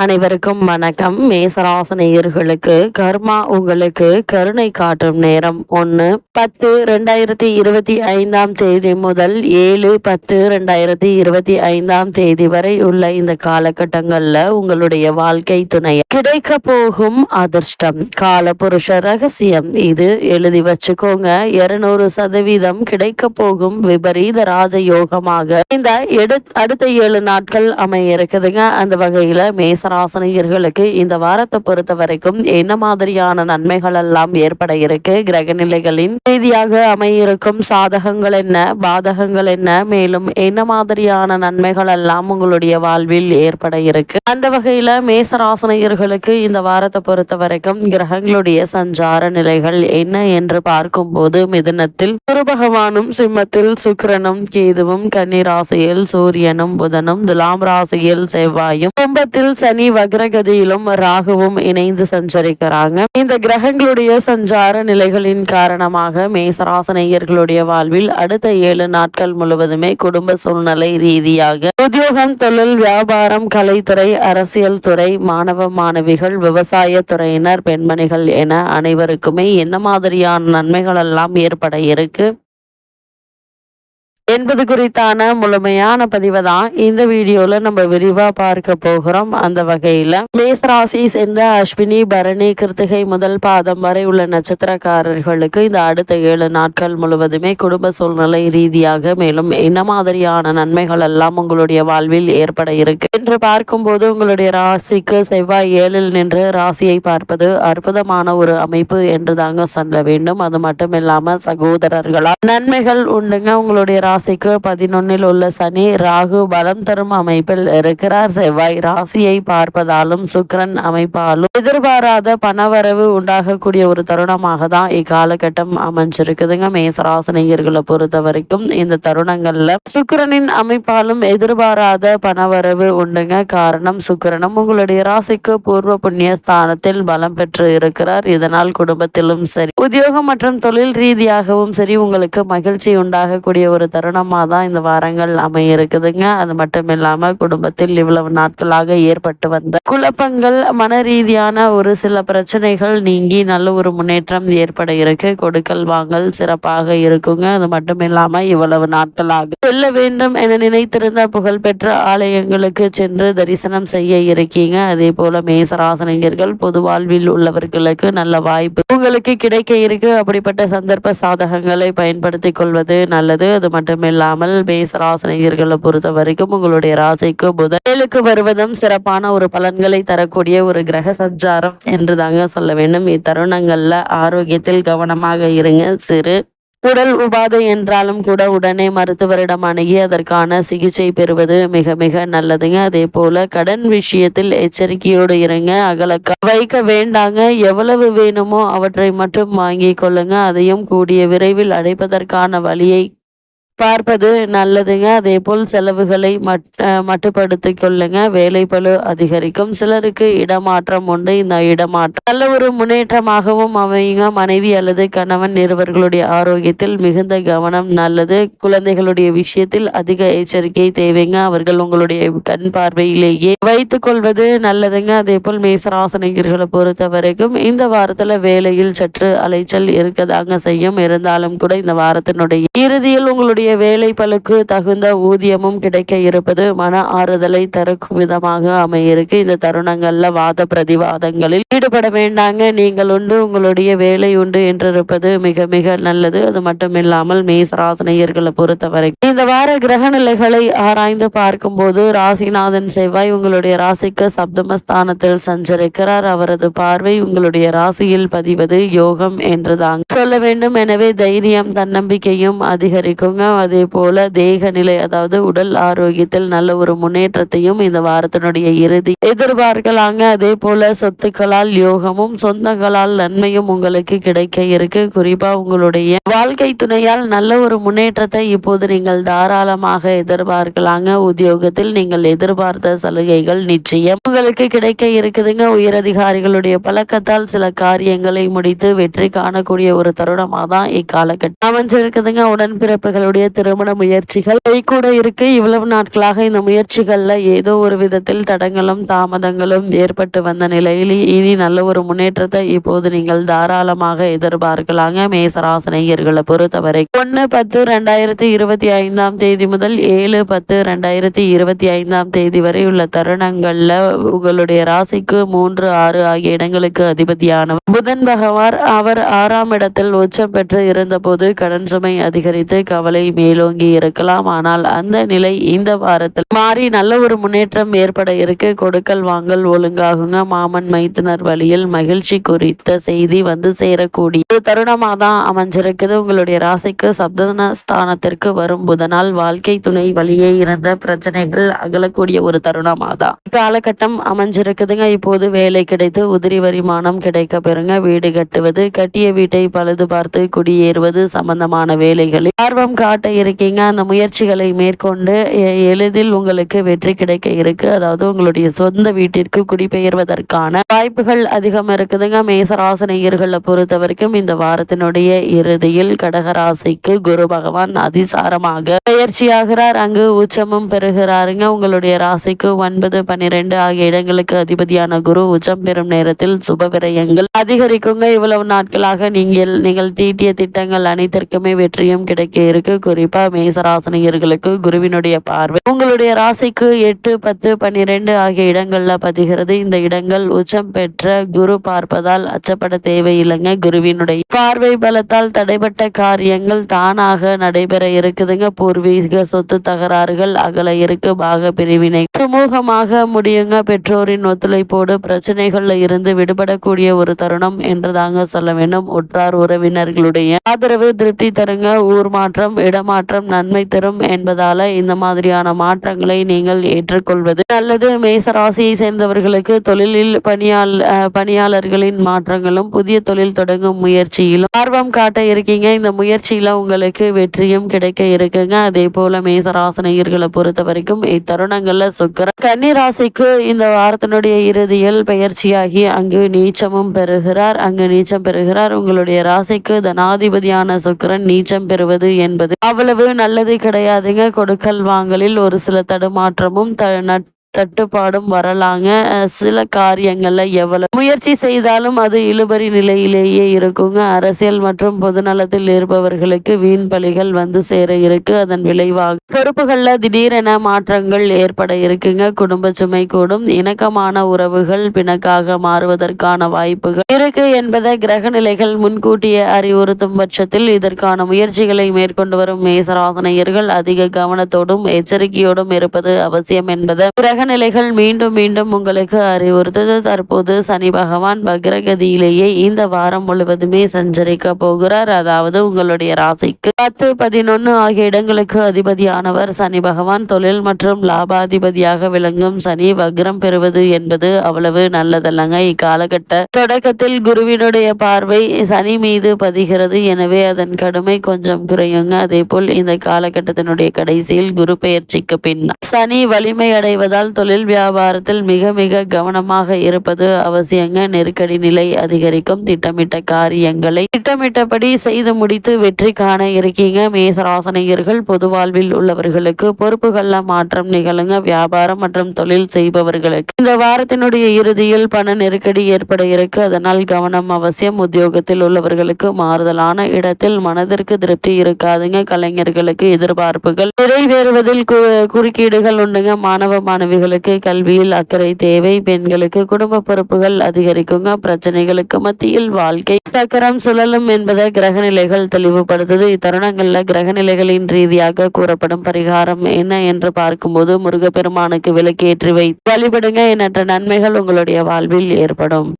அனைவருக்கும் வணக்கம். மேசராசனையர்களுக்கு கர்மா உங்களுக்கு கருணை காட்டும் நேரம் ஒன்று பத்து ரெண்டாயிரத்தி இருபத்தி ஐந்தாம் தேதி முதல் ஏழு பத்து ரெண்டாயிரத்தி இருபத்தி ஐந்தாம் தேதி வரை உள்ள இந்த காலகட்டங்கள்ல உங்களுடைய வாழ்க்கை துணை கிடைக்க போகும் அதிர்ஷ்டம். கால புருஷ ரகசியம். இது எழுதி வச்சுக்கோங்க. இருநூறு சதவீதம் கிடைக்க போகும் விபரீத ராஜயோகமாக. இந்த அடுத்த ஏழு நாட்கள் அமைய இருக்குதுங்க. அந்த வகையில மேச மேசராசனியர்களுக்கு இந்த வாரத்தை பொறுத்த வரைக்கும் என்ன மாதிரியான நன்மைகள் எல்லாம் ஏற்பட இருக்கு? கிரக நிலைகளின் ரீதியாக அமையிருக்கும் சாதகங்கள் என்ன? பாதகங்கள் என்ன? மேலும் என்ன மாதிரியான நன்மைகள் எல்லாம் உங்களுடைய வாழ்வில் ஏற்பட இருக்கு? அந்த வகையில மேசராசனியர்களுக்கு இந்த வாரத்தை பொறுத்த வரைக்கும் கிரகங்களுடைய சஞ்சார நிலைகள் என்ன என்று பார்க்கும் போது மிதுனத்தில் குரு பகவானும் சிம்மத்தில் சுக்கரனும் கேதுவும் கன்னிராசியில் சூரியனும் புதனும் துலாம் ராசியில் செவ்வாயும் கும்பத்தில் சனி வக்ரகதியிலும் ராகுவும் இணைந்து சஞ்சரிக்கிறாங்க. இந்த கிரகங்களுடைய சஞ்சார நிலைகளின் காரணமாக மேசராசனையர்களுடைய வாழ்வில் அடுத்த ஏழு நாட்கள் முழுவதுமே குடும்ப சூழ்நிலை ரீதியாக உத்தியோகம் தொழில் வியாபாரம் கலைத்துறை அரசியல் துறை மாணவ மாணவிகள் விவசாய துறையினர் பெண்மணிகள் என அனைவருக்குமே என்ன மாதிரியான நன்மைகள் எல்லாம் ஏற்பட இருக்கு? என்பது குறித்தான முழுமையான பதிவை தான் இந்த வீடியோல நம்ம விரிவா பார்க்க போகிறோம். அந்த வகையில மேசராசி சேர்ந்த அஸ்வினி பரணி கிருத்திகை முதல் பாதம் வரை உள்ள நட்சத்திரக்காரர்களுக்கு இந்த அடுத்த ஏழு நாட்கள் முழுவதுமே குடும்ப சூழ்நிலை ரீதியாக மேலும் என்ன மாதிரியான நன்மைகள் எல்லாம் உங்களுடைய வாழ்வில் ஏற்பட இருக்கு என்று பார்க்கும்போது உங்களுடைய ராசிக்கு செவ்வாய் ஏழில் நின்று ராசியை பார்ப்பது அற்புதமான ஒரு அமைப்பு என்று தாங்க சொல்ல வேண்டும். அது மட்டும் இல்லாம சகோதரர்களால் நன்மைகள் உண்டுங்க. உங்களுடைய ராசி ராசிக்கு பதினொன்னில் உள்ள சனி ராகு பலம் தரும் அமைப்பில் இருக்கிறார். செவ்வாய் ராசியை பார்ப்பதாலும் சுக்கரன் அமைப்பாலும் எதிர்பாராத பணவரவு உண்டாகக்கூடிய ஒரு தருணமாக தான் இக்காலகட்டம் அமைஞ்சிருக்குதுங்க. மேசராசினியர்களை பொறுத்த வரைக்கும் இந்த தருணங்கள்ல சுக்கரனின் அமைப்பாலும் எதிர்பாராத பணவரவு உண்டுங்க. காரணம் சுக்கரனும் உங்களுடைய ராசிக்கு பூர்வ புண்ணிய ஸ்தானத்தில் பலம் பெற்று இருக்கிறார். இதனால் குடும்பத்திலும் சரி உத்தியோகம் மற்றும் தொழில் ரீதியாகவும் சரி உங்களுக்கு மகிழ்ச்சி உண்டாகக்கூடிய ஒரு தருணமாக தான் இந்த வாரங்கள் அமைய இருக்குதுங்க அது மட்டும் இல்லாமல் குடும்பத்தில் இவ்வளவு நாட்களாக ஏற்பட்டு வந்த குழப்பங்கள் மன ரீதியான ஒரு சில பிரச்சனைகள் நீங்கி நல்ல ஒரு முன்னேற்றம் ஏற்பட இருக்கு. கொடுக்கல் வாங்கல் சிறப்பாக இருக்குங்க. அது மட்டும் இல்லாமல் இவ்வளவு நாட்களாக செல்ல வேண்டும் என நினைத்திருந்த புகழ்பெற்ற ஆலயங்களுக்கு சென்று தரிசனம் செய்ய இருக்கீங்க. அதே போல மேசராசனிகர்கள் பொது வாழ்வில் உள்ளவர்களுக்கு நல்ல வாய்ப்பு உங்களுக்கு கிடைக்க இருக்கு. அப்படிப்பட்ட சந்தர்ப்ப சாதகங்களை பயன்படுத்திக் கொள்வது நல்லது. அது மட்டும் மட்டுமில்லாமல் மேசராசனிகர்களை பொறுத்த வரைக்கும் உங்களுடைய ராசிக்கு புதனுக்கு வருவதும் சிறப்பான ஒரு பலன்களை தரக்கூடிய ஒரு கிரக சஞ்சாரம் என்று தாங்க சொல்ல வேண்டும். இத்தருணங்கள்ல ஆரோக்கியத்தில் கவனமாக இருங்க. சிறு உடல் உபாதை என்றாலும் கூட உடனே மருத்துவரிடம் அணுகி அதற்கான சிகிச்சை பெறுவது மிக மிக நல்லதுங்க. அதே போல கடன் விஷயத்தில் எச்சரிக்கையோடு இருங்க. அகலக்க வைக்க வேண்டாங்க. எவ்வளவு வேணுமோ அவற்றை மட்டும் வாங்கி கொள்ளுங்க. அதையும் கூடிய விரைவில் அடைப்பதற்கான வழியை பார்ப்பது நல்லதுங்க. அதே போல் செலவுகளை மட் மட்டுப்படுத்திக் கொள்ளுங்க. வேலை பழு அதிகரிக்கும். சிலருக்கு இடமாற்றம் உண்டு. இந்த இடமாற்றம் நல்ல ஒரு முன்னேற்றமாகவும் அமையுங்க. மனைவி அல்லது கணவன் இருவர்களுடைய ஆரோக்கியத்தில் மிகுந்த கவனம் நல்லது. குழந்தைகளுடைய விஷயத்தில் அதிக எச்சரிக்கை தேவைங்க. அவர்கள் உங்களுடைய கண் பார்வையிலேயே வைத்துக் கொள்வது நல்லதுங்க. அதே போல் மேசராசனிகர்களை பொறுத்த வரைக்கும் இந்த வாரத்துல வேலையில் சற்று அலைச்சல் இருக்கதாங்க செய்யும். இருந்தாலும் கூட இந்த வாரத்தினுடைய இறுதியில் உங்களுடைய தங்களுடைய வேலை பழுக்கு தகுந்த ஊதியமும் கிடைக்க இருப்பது மன ஆறுதலை தருக்கும் விதமாக அமையிருக்கு. இந்த தருணங்கள்ல வாத பிரதிவாதங்களில் ஈடுபட வேண்டாங்க. நீங்கள் உண்டு உங்களுடைய வேலை உண்டு என்றிருப்பது மிக மிக நல்லது. அது மட்டும் இல்லாமல் மேசராசனையர்களை பொறுத்தவரை இந்த வார கிரக நிலைகளை ஆராய்ந்து பார்க்கும் போது ராசிநாதன் செவ்வாய் உங்களுடைய ராசிக்கு சப்தமஸ்தானத்தில் சஞ்சரிக்கிறார். அவரது பார்வை உங்களுடைய ராசியில் பதிவது யோகம் என்றுதான். சொல்ல வேண்டும். எனவே தைரியம் தன்னம்பிக்கையும் அதிகரிக்குங்க. அதே போல் தேக நிலை அதாவது உடல் ஆரோக்கியத்தில் நல்ல ஒரு முன்னேற்றத்தையும் இந்த வாரத்தினுடைய இறுதி எதிர்பார்க்கலாங்க. அதே போல சொத்துக்களால் யோகமும் சொந்தங்களால் நன்மையும் உங்களுக்கு கிடைக்க இருக்கு. குறிப்பா உங்களுடைய வாழ்க்கை துணையால் நல்ல ஒரு முன்னேற்றத்தை இப்போது நீங்கள் தாராளமாக எதிர்பார்க்கலாங்க. உத்தியோகத்தில் நீங்கள் எதிர்பார்த்த சலுகைகள் நிச்சயம் உங்களுக்கு கிடைக்க இருக்குதுங்க. உயரதிகாரிகளுடைய பழக்கத்தால் சில காரியங்களை முடித்து வெற்றி காணக்கூடிய ஒரு தருணமாக தான் இக்காலகட்டம் அமைஞ்சிருக்குதுங்க. உடன்பிறப்புகளுடைய தன்னுடைய திருமண முயற்சிகள் கூட இருக்கு. இவ்வளவு நாட்களாக இந்த முயற்சிகள்ல ஏதோ ஒரு விதத்தில் தடங்களும் தாமதங்களும் ஏற்பட்டு வந்த நிலையில் இனி நல்ல ஒரு முன்னேற்றத்தை இப்போது நீங்கள் தாராளமாக எதிர்பார்க்கலாங்க. மேசராசனையர்களை பொறுத்தவரை ஒன்னு பத்து ரெண்டாயிரத்தி இருபத்தி ஐந்தாம் தேதி முதல் ஏழு பத்து ரெண்டாயிரத்தி இருபத்தி ஐந்தாம் தேதி வரை உள்ள தருணங்கள்ல உங்களுடைய ராசிக்கு மூன்று ஆறு ஆகிய இடங்களுக்கு அதிபதியானவர் புதன் பகவான் அவர் ஆறாம் இடத்தில் உச்சம் பெற்று இருந்தபோது கடன் சுமை அதிகரித்து கவலை மேலோங்கி இருக்கலாம். ஆனால் அந்த நிலை இந்த வாரத்தில் மாறி நல்ல ஒரு முன்னேற்றம் ஏற்பட இருக்கு. கொடுக்கல் வாங்கல் ஒழுங்காகுங்க. மாமன் மைத்துனர் வழியில் மகிழ்ச்சி குறித்த செய்தி வந்து சேரக்கூடிய தருணமாக தான் அமைஞ்சிருக்குது. உங்களுடைய ராசிக்கு சப்தன ஸ்தானத்திற்கு வரும் புதனால் வாழ்க்கை துணை வழியே இருந்த பிரச்சனைகள் அகலக்கூடிய ஒரு தருணமாக தான் காலகட்டம் அமைஞ்சிருக்குதுங்க. இப்போது வேலை கிடைத்து உதிரி வருமானம் கிடைக்க பெறுங்க. வீடு கட்டுவது கட்டிய வீட்டை பழுது பார்த்து குடியேறுவது சம்பந்தமான வேலைகளில் ஆர்வம் காட்டு இருக்கீங்க. அந்த முயற்சிகளை மேற்கொண்டு எளிதில் உங்களுக்கு வெற்றி கிடைக்க இருக்கு. அதாவது உங்களுடைய சொந்த வீட்டிற்கு குடிபெயர்வதற்கான வாய்ப்புகள் அதிகம் இருக்குதுங்க. மேசராசனையர்களை பொறுத்த வரைக்கும் இந்த வாரத்தினுடைய இறுதியில் கடகராசிக்கு குரு பகவான் அதிசாரமாக பயிற்சியாகிறார் அங்கு உச்சமும் பெறுகிறாருங்க. உங்களுடைய ராசிக்கு ஒன்பது பன்னிரெண்டு ஆகிய இடங்களுக்கு அதிபதியான குரு உச்சம் பெறும் நேரத்தில் சுப விரயங்கள் அதிகரிக்குங்க. இவ்வளவு நாட்களாக நீங்கள் நீங்கள் தீட்டிய திட்டங்கள் அனைத்திற்குமே வெற்றியும் கிடைக்க இருக்கு. குறிப்பா மேசராசனியர்களுக்கு குருவினுடைய பார்வை. உங்களுடைய ராசிக்கு எட்டு பத்து பன்னிரெண்டு ஆகிய இடங்கள்ல பதிகிறது. இந்த இடங்கள் உச்சம் பெற்ற குரு பார்ப்பதால் அச்சப்பட தேவையில்லைங்க. குருவினுடைய பார்வை பலத்தால் தடைப்பட்ட காரியங்கள் தானாக நடைபெற இருக்குதுங்க. பூர்வீக சொத்து தகராறுகள் அகல இருக்கு பாக பிரிவினை. சுமூகமாக முடியுங்க. பெற்றோரின் ஒத்துழைப்போடு பிரச்சனைகள்ல இருந்து விடுபடக்கூடிய ஒரு தருணம் என்று தாங்க சொல்ல வேண்டும். உற்றார் உறவினர்களுடைய ஆதரவு திருப்தி தருங்க. ஊர் மாற்றம் இடம் இடமாற்றம் நன்மை தரும் என்பதால இந்த மாதிரியான மாற்றங்களை நீங்கள் ஏற்றுக்கொள்வது. நல்லது மேச ராசியை சேர்ந்தவர்களுக்கு தொழிலில் பணியாள் பணியாளர்களின் மாற்றங்களும் புதிய தொழில் தொடங்கும் முயற்சியிலும் ஆர்வம் காட்ட இருக்கீங்க. இந்த முயற்சியில உங்களுக்கு வெற்றியும் கிடைக்க இருக்குங்க. அதே போல மேசராசனையர்களை பொறுத்த வரைக்கும் இத்தருணங்கள்ல சுக்கர கன்னிராசிக்கு இந்த வாரத்தினுடைய இறுதியில் பெயர்ச்சியாகி அங்கு நீச்சமும் பெறுகிறார். அங்கு நீச்சம் பெறுகிறார். உங்களுடைய ராசிக்கு தனாதிபதியான சுக்கிரன் நீச்சம் பெறுவது என்பது அவ்வளவு நல்லது கிடையாதுங்க. கொடுக்கல் வாங்கலில் ஒரு சில தடுமாற்றமும் த நட்- தட்டுப்பாடும் வரலாங்க. சில காரியங்களில் எவ்வளவு முயற்சி செய்தாலும் அது இழுபறி நிலையிலேயே இருக்குங்க. அரசியல் மற்றும் பொதுநலத்தில் இருப்பவர்களுக்கு வீண் பலிகள் வந்து சேர இருக்கு. அதன் விளைவாக பொறுப்புகளில் திடீரென மாற்றங்கள் ஏற்பட இருக்குங்க. குடும்ப சுமை கூடும். இணக்கமான உறவுகள் பிணக்காக மாறுவதற்கான வாய்ப்புகள் இருக்கு என்பதை கிரக நிலைகள் முன்கூட்டியே அறிவுறுத்தும் பட்சத்தில் இதற்கான முயற்சிகளை மேற்கொண்டு வரும் மேசராசனையர்கள் அதிக கவனத்தோடும் எச்சரிக்கையோடும் இருப்பது அவசியம் என்பதை கிரக நிலைகள் மீண்டும் மீண்டும் உங்களுக்கு அறிவுறுத்தது. தற்போது சனி பகவான் வக்ரகதியிலேயே இந்த வாரம் முழுவதுமே சஞ்சரிக்க போகிறார். அதாவது உங்களுடைய ராசிக்கு பத்து பதினொன்னு ஆகிய இடங்களுக்கு அதிபதியானவர் சனி பகவான் தொழில் மற்றும் லாபாதிபதியாக விளங்கும் சனி வக்ரம் பெறுவது என்பது அவ்வளவு நல்லதல்லங்க. இக்காலகட்ட தொடக்கத்தில் குருவினுடைய பார்வை சனி மீது பதிகிறது. எனவே அதன் கடுமை கொஞ்சம் குறையுங்க. அதே போல் இந்த காலகட்டத்தினுடைய கடைசியில் குரு பெயர்ச்சிக்கு பின் சனி வலிமை அடைவதால் தொழில் வியாபாரத்தில் மிக மிக கவனமாக இருப்பது அவசியங்க. நெருக்கடி நிலை அதிகரிக்கும். திட்டமிட்ட காரியங்களை திட்டமிட்டபடி செய்து முடித்து வெற்றி காண இருக்கீங்க. மேசராசனையர்கள் பொது வாழ்வில் உள்ளவர்களுக்கு பொறுப்புகள்ல மாற்றம் நிகழுங்க. வியாபாரம் மற்றும் தொழில் செய்பவர்களுக்கு இந்த வாரத்தினுடைய இறுதியில் பண நெருக்கடி ஏற்பட இருக்கு. அதனால் கவனம் அவசியம். உத்தியோகத்தில் உள்ளவர்களுக்கு மாறுதலான இடத்தில் மனதிற்கு திருப்தி இருக்காதுங்க. கலைஞர்களுக்கு எதிர்பார்ப்புகள் நிறைவேறுவதில் கு- குறுக்கீடுகள் உண்டுங்க. மாணவ மாணவிகளுக்கு கல்வியில் அக்கறை தேவை. பெண்களுக்கு குடும்ப பொறுப்புகள் அதிகரிக்குங்க. பிரச்சனைகளுக்கு மத்தியில் வாழ்க்கை சக்கரம் சுழலும் என்பதை கிரகநிலைகள் தெளிவுபடுத்துது. இத்தருணங்கள்ல கிரகநிலைகளின் ரீதியாக கூறப்படும் பரிகாரம் என்ன என்று பார்க்கும்போது முருகப்பெருமானுக்கு விலக்கேற்றி வை வழிபடுங்க. எண்ணற்ற நன்மைகள் உங்களுடைய வாழ்வில் ஏற்படும்.